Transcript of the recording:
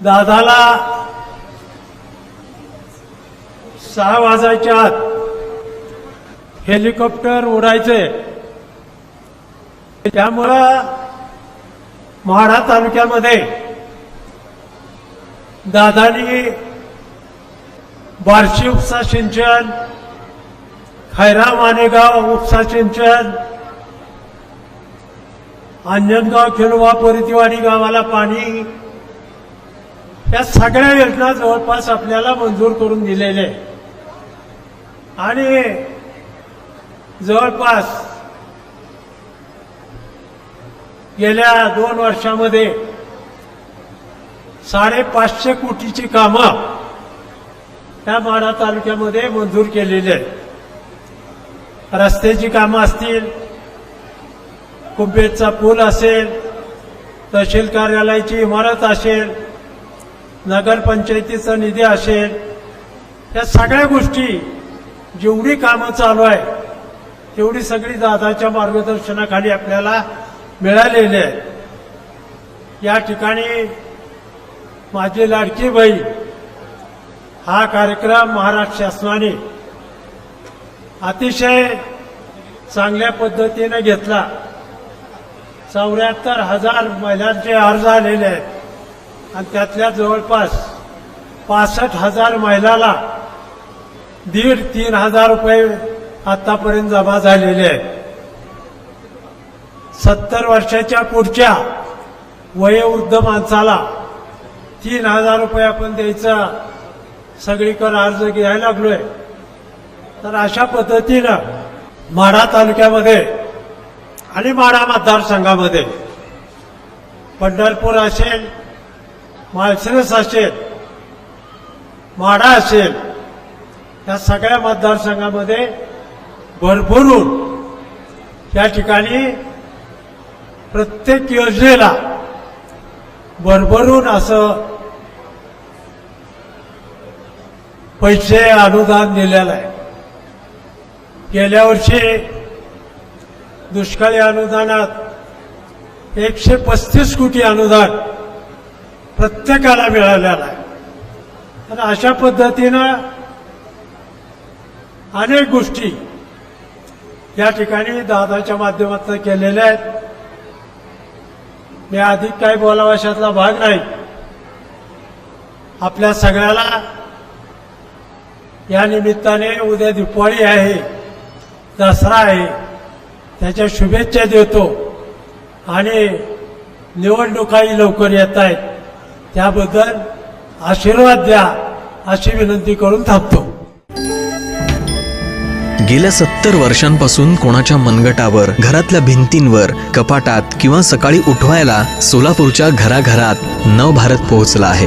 दादाला सहा वाजायच्या आत हेलिकॉप्टर उडायचे. त्यामुळं म्हाडा तालुक्यामध्ये दादानी बार्शी उपसा सिंचन खैरा मानेगाव उपसा सिंचन अंजनगाव खेळवा परितिवाडी गावाला पाणी या सगळ्या योजना जवळपास आपल्याला मंजूर करून दिलेल्या आणि जवळपास गेल्या दोन वर्षामध्ये साडेपाचशे कोटीची कामं त्या माढा तालुक्यामध्ये मंजूर केलेली आहेत. रस्त्याची कामं असतील कुंभेचा पूल असेल तहसील कार्यालयाची इमारत असेल नगरपंचायतीचा निधी असेल या सगळ्या गोष्टी जेवढी कामं चालू आहे तेवढी सगळी दादाच्या मार्गदर्शनाखाली आपल्याला मिळालेली आहे या ठिकाणी माझी लाडकी बहीण हा कार्यक्रम महाराष्ट्र शासनाने अतिशय चांगल्या पद्धतीने घेतला. चौऱ्याहत्तर हजार महिलांचे अर्ज आलेले आहेत. आणि त्यातल्या जवळपास पासष्ट हजार महिलाला दीड तीन हजार रुपये आतापर्यंत जमा झालेले आहेत. सत्तर वर्षाच्या पुढच्या वयोवृद्ध माणसाला तीन हजार रुपये आपण द्यायचा सगळीकडे अर्ज घ्यायला लागलोय. तर अशा पद्धतीनं माढा तालुक्यामध्ये आणि माढा मतदारसंघामध्ये पंढरपूर असेल माळशिरस असेल माडा असेल. या सगळ्या मतदारसंघामध्ये भरभरून या ठिकाणी प्रत्येक योजनेला भरभरून असं पैसे अनुदान दिलेलं आहे. गेल्या वर्षी दुष्काळी अनुदानात एकशे पस्तीस कोटी अनुदान प्रत्येकाला मिळालेला आहे. आणि अशा पद्धतीनं अनेक गोष्टी या ठिकाणी दादाच्या माध्यमातून केलेल्या आहेत. मी अधिक काही बोलावा अशातला भाग नाही. आपल्या सगळ्याला या निमित्ताने उद्या दिपाळी आहे दसरा आहे त्याच्या शुभेच्छा देतो. आणि निवडणुकाही लवकर येत आहेत. त्याबद्दल आशीर्वाद द्या अशी विनंती करून थांबतो. गेल्या सत्तर वर्षांपासून कोणाच्या मनगटावर घरातल्या भिंतींवर कपाटात किंवा सकाळी उठवायला सोलापूरच्या घराघरात नवभारत पोहोचला आहे.